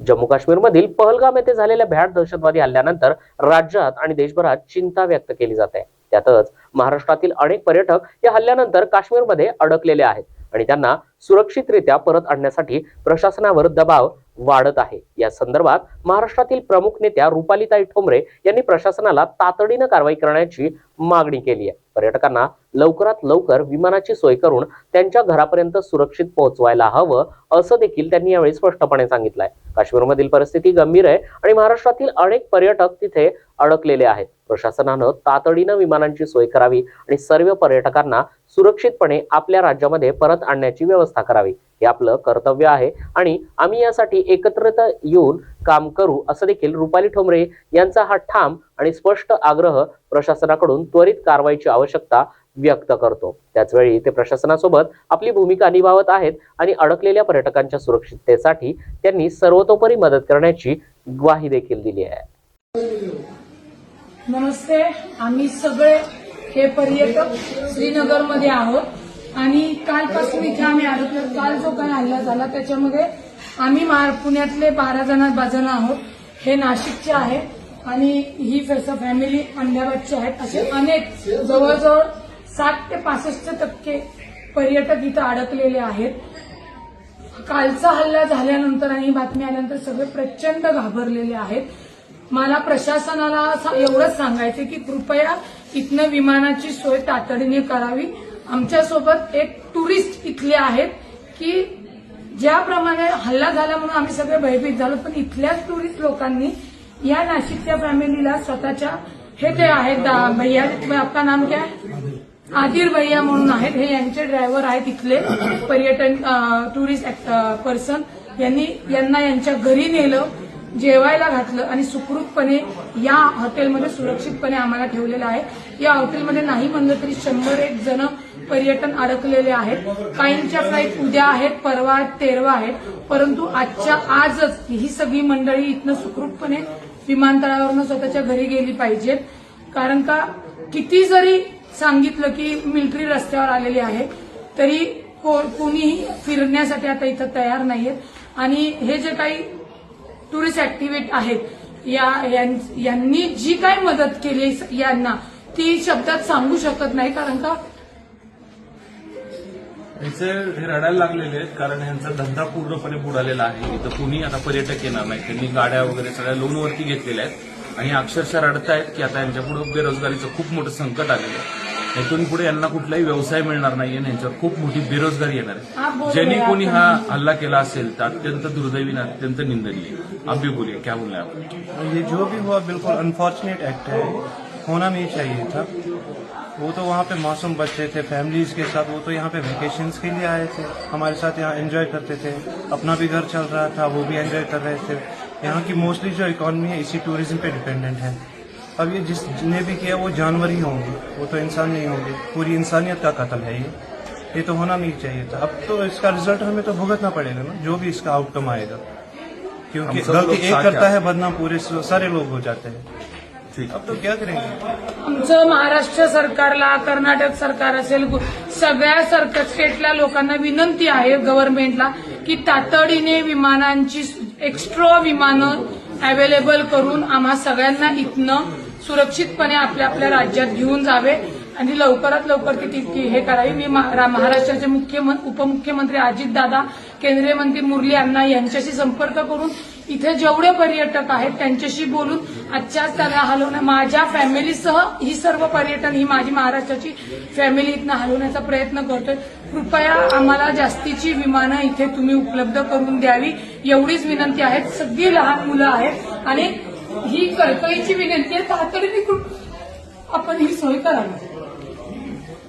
जम्मू काश्मीरमधील पहलगाम येथे झालेल्या भ्याड दहशतवादी हल्ल्यानंतर राज्यात आणि देशभरात चिंता व्यक्त केली जात आहे. त्यातच महाराष्ट्रातील अनेक पर्यटक या हल्ल्यानंतर काश्मीरमध्ये अडकलेले आहेत आणि त्यांना सुरक्षितरित्या परत आणण्यासाठी प्रशासनावर दबाव वाढत आहे. या संदर्भात महाराष्ट्रातील प्रमुख नेत्या रुपालीताई ठोंबरे यांनी प्रशासनाला तातडीनं कारवाई करण्याची मागणी केली आहे. पर्यटकांना लवकरात लवकर विमानाची सोय करून त्यांच्या घरापर्यंत सुरक्षित पोहोचवायला हवं असं देखील त्यांनी यावेळी स्पष्टपणे सांगितलंय. काश्मीरमधील परिस्थिती गंभीर आहे आणि महाराष्ट्रातील अनेक पर्यटक तिथे अडकलेले आहेत. प्रशासनानं तातडीनं विमानांची सोय करावी आणि सर्व पर्यटकांना सुरक्षितपणे आपल्या राज्यामध्ये परत आणण्याची व्यवस्था करावी. हे आपलं कर्तव्य आहे. आणि आम्ही यासाठी एकत्रित येऊन काम करू असं देखील रुपाली ठोंबरे यांचा हा ठाम आणि स्पष्ट आग्रह प्रशासनाकडून त्वरित कारवाईची आवश्यकता व्यक्त करतो. त्याचवेळी ते प्रशासनासोबत आपली भूमिका निभावत आहेत आणि अडकलेल्या पर्यटकांच्या सुरक्षिततेसाठी त्यांनी सर्वतोपरी मदत करण्याची ग्वाही देखील दिली आहे. नमस्ते. आम्ही सगळे हे पर्यटक श्रीनगरमध्ये आहोत. आणि कालपासून इथे आम्ही अडकलो काल जो काही हल्ला झाला त्याच्यामध्ये आम्ही मा- पुण्यातले बारा जण जण आहोत. हे नाशिकचे आहे आणि ही फॅस- फॅमिली अंड्याबादची आहेत. असे अनेक जवळजवळ साठ ते पासष्ट टक्के पर्यटक इथं अडकलेले आहेत. कालचा हल्ला झाल्यानंतर आणि बातमी आल्यानंतर सगळे प्रचंड घाबरलेले आहेत. मला प्रशासनाला एवढंच सांगायचं की कृपया इथनं विमानाची सोय तातडीने करावी. आमच्यासोबत एक टुरिस्ट इथले आहेत की ज्याप्रमाणे हल्ला झाला म्हणून आम्ही सगळे भयभीत झालो पण इथल्याच टुरिस्ट लोकांनी या नाशिकच्या फॅमिलीला स्वतःच्या हे ते आहेत दा- भैया आपका नाम क्या है? आदिर भैया म्हणून आहेत हे यांचे ड्रायव्हर आहेत इथले पर्यटन टुरिस्ट पर्सन. यांनी यांना यांच्या घरी नेलं जेवायला घातलं आणि सुखरूपपणे या हॉटेलमध्ये सुरक्षितपणे आम्हाला ठेवलेलं आहे. या हॉटेलमध्ये नाही म्हणलं तरी शंभर एक जण पर्यटन अडकलेले आहेत. काहींच्या फ्लाईट उद्या आहेत परवा तेरवा आहेत. परंतु आजच्या आजच ही सगळी मंडळी इथनं सुखरूपपणे विमानतळावरनं स्वतःच्या घरी गेली पाहिजेत. कारण का किती जरी सांगितलं की मिलिटरी रस्त्यावर आलेली आहे तरी को- कोणीही फिरण्यासाठी आता इथं तयार नाहीयेत. आणि हे जे काही टुरिस्ट ऍक्टिव्हेट आहेत या यांनी जी काही मदत केली यांना ती शब्दात सांगू शकत नाही. कारण का यांचे हे रडायला लागलेले आहेत कारण यांचा धंदा पूर्णपणे बुडालेला आहे. इथं कुणी आता पर्यटक येणार नाही त्यांनी गाड्या वगैरे सगळ्या लोनवरती घेतलेल्या आहेत. आणि अक्षरशः रडतायत की आता यांच्यापुढे बेरोजगारीचं खूप मोठं संकट आलेलं आहे. इथून पुढे यांना कुठलाही व्यवसाय मिळणार नाही आणि यांच्यावर खूप मोठी बेरोजगारी येणार हा, आहे बोल ज्यांनी कोणी हा हल्ला केला असेल तर अत्यंत दुर्दैवी आणि अत्यंत निंदनीय आहे. आप भी बोलिए क्या बोलना है ये जो भी हुआ बिल्कुल अनफॉर्चुनेट एक्ट है। होना नहीं चाहिए था। वो तो वहाँ पे मासूम बच्चे थे फैमिलीज़ के साथ वो तो यहाँ पे वेकेशंस के लिए आए थे। हमारे साथ यहाँ एंजॉय करते थे। अपना भी घर चल रहा था वो भी एंजॉय कर रहे थे। यहाँ की मोस्टली जो इकोनॉमी है इसी टूरिज़्म पे डिपेंडेंट है। अब ये जिसने भी किया वो जानवर ही होंगे। वो तो इंसान नहीं होंगे। पूरी इंसानियत का कत्ल है ये। ये तो होना नहीं चाहिए था। अब तो इसका रिज़ल्ट हमें तो भुगतना पड़ेगा ना जो भी इसका आउटकम आएगा। क्योंकि गलती एक करता है बदनाम पूरे सारे लोग हो जाते हैं। अब तो क्या करेंगे? आमचं महाराष्ट्र सरकारला कर्नाटक सरकार असेल सगळ्या सरकार स्टेटला लोकांना विनंती आहे गव्हर्नमेंटला की तातडीने विमानांची एक्स्ट्रा विमानं अवेलेबल करून आम्हा सगळ्यांना इथनं सुरक्षितपणे आपल्या आपल्या राज्यात घेऊन जावे. आणि लवकरात लवकर ती हे करावी? मी रा- महाराष्ट्राचे मुख्यमंत्री उपमुख्यमंत्री अजितदादा केंद्रीय मंत्री मुरली अण्णा यांच्याशी संपर्क करून इथे जेवढे पर्यटक आहेत त्यांच्याशी बोलून आजच्याच त्याला हलवण्या माझ्या फॅमिलीसह ही सर्व पर्यटन ही माझी महाराष्ट्राची फॅमिली इथनं हलवण्याचा प्रयत्न करतोय. कृपया आम्हाला जास्तीची विमानं इथे तुम्ही उपलब्ध करून द्यावी एवढीच विनंती आहे सगळी लहान मुलं आहेत आणि ही कळकळीची विनंती आहे. तातडीने आपण ही सोय करावी.